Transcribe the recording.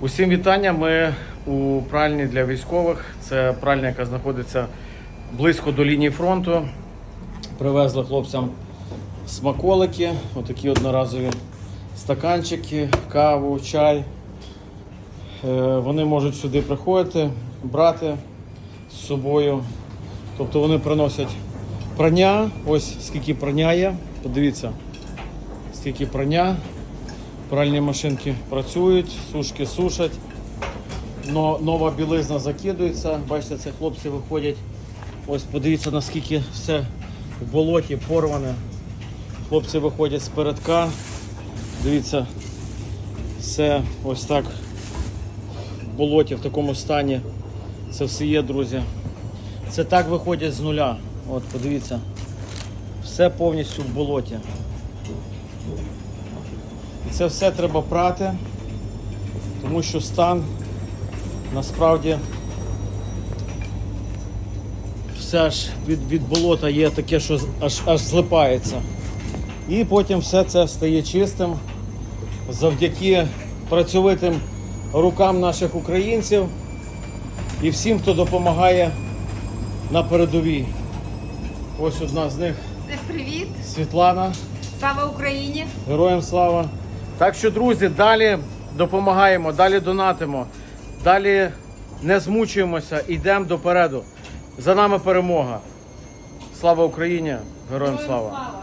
Усім вітання. Ми у пральні для військових. Це пральня, яка знаходиться близько до лінії фронту. Привезли хлопцям смаколики, отакі одноразові стаканчики, каву, чай. Е, Вони можуть сюди приходити, брати з собою. Тобто вони приносять прання. Ось скільки прання є. Подивіться, скільки прання. Пральні машинки працюють, сушки сушать. Но, нова білизна закидується. Бачите, це хлопці виходять. Ось подивіться, наскільки все в болоті порване. Хлопці виходять з передка. Дивіться, все ось так в болоті, в такому стані. Це все є, друзі. Це так виходять з нуля. От, подивіться. Все повністю в болоті. І це все треба прати, тому що стан насправді все аж від, від болота є таке, що аж, аж злипається. І потім все це стає чистим завдяки працьовитим рукам наших українців і всім, хто допомагає на передовій. Ось одна з них привіт! Світлана. Слава Україні! Героям слава. Так що, друзі, далі допомагаємо, далі донатимо, далі не змучуємося, йдемо допереду. За нами перемога. Слава Україні! Героям слава! слава!